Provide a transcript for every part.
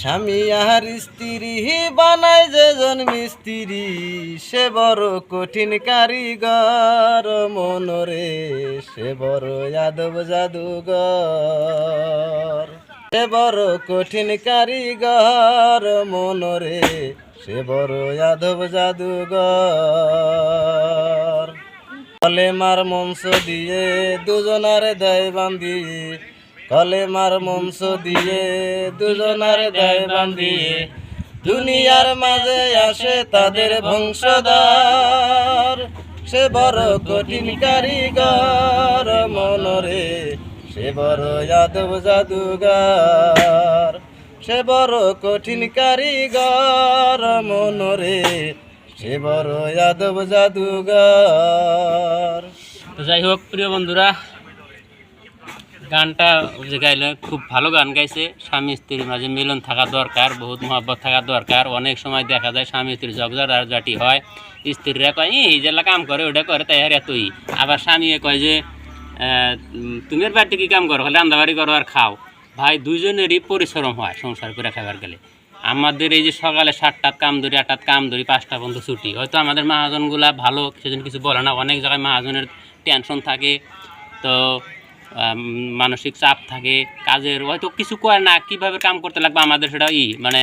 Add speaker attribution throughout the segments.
Speaker 1: স্বামী আর স্ত্রী বানায় যে জন মিস্ত্রি, সে বড় কঠিন কারিগর, মনরে সে বড় যাদব জাদুঘর। সে বড় কঠিন কারিগর, মনরে সে বড় যাদব জাদুঘর। কলেমার মঞ্চ দিয়ে দুজনারে দেয় বান্ধি কলেমার মঞ্চ দিয়ে দুজনারে দেয় বান্ধি দুনিয়ার মাঝে আসে তাদের বংশধর। সে বড় কঠিন কারিগর, মনরে সে বড় যাদব জাদুগার। সে বড় কঠিন কারিগর, মনরে সে বড় যাদব জাদুগার।
Speaker 2: তো যাই হোক, প্রিয় বন্ধুরা গানটা যে গাইলে খুব ভালো গান গাইছে। স্বামী স্ত্রীর মাঝে মিলন থাকা দরকার বহুত মহব্বত থাকা দরকার। অনেক সময় দেখা যায় স্বামী স্ত্রীর ঝগড়া জাটি হয়। স্ত্রীরা কয় এই যেলা কাম করে ওটা করে তাই আর এতই আবার স্বামীয়ে কয় যে আহ, উম, তুমি বাড়িতে কি কাম করো? খালি রান্দাবাড়ি করো আর খাও। ভাই দুইজনেরই পরিশ্রম হয় সংসার করে খাবার গেলে। আমাদের এই যে সকালে সাতটাত কাম ধরি আটটাত কাম ধরি পাঁচটা পর্যন্ত ছুটি। হয়তো আমাদের মহাজনগুলা ভালো সেজন্য কিছু বলে না। অনেক জায়গায় মহাজনের টেনশন থাকে। তো মানসিক চাপ থাকে, কাজের হয়তো কিছু করে না, কীভাবে কাম করতে লাগবে আমাদের সেটা ই মানে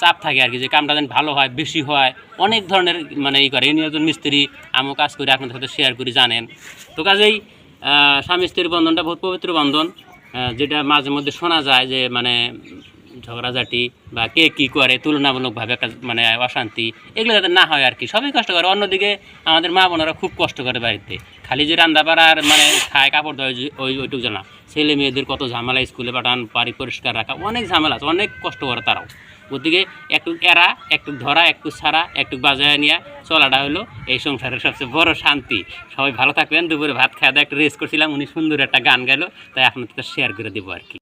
Speaker 2: চাপ থাকে আর কি, যে কামটা যেন ভালো হয়, বেশি হয়, অনেক ধরনের মানে ই করে এই নিয়ে মিস্ত্রি, আমিও কাজ করি আপনাদের সাথে শেয়ার করি, জানেন। তো কাজেই স্বামী স্ত্রীর বন্ধনটা বহুত পবিত্র বন্ধন যেটা মাঝে মধ্যে শোনা যায় যে মানে ঝগড়াঝাটি বা কে কী করে, তুলনামূলকভাবে একটা মানে অশান্তি, এগুলো যাতে না হয় আর কি। সবই কষ্ট করে। অন্যদিকে আমাদের মা বোনেরা খুব কষ্ট করে বাড়িতে। খালি যে রান্না বাড়ার মানে খায়, কাপড় ধোয় ওই ওইটুকু জানা ছেলে মেয়েদের কত ঝামেলা স্কুলে পাঠান, বাড়ি পরিষ্কার রাখা, অনেক ঝামেলা আছে, অনেক কষ্ট করে তারাও। গতিকে একটু এরা, একটু ধরা, একটু ছাড়া, একটু বাজায় নিয়ে চলাটা হলো এই সংসারের সবচেয়ে বড় শান্তি। সবাই ভালো থাকবেন, দুপুরে ভাত খাওয়া দাওয়া একটু রেস্ট করছিলাম, উনি সুন্দর একটা গান গাইলো, তাই আপনাদের শেয়ার করে দেবো আর কি।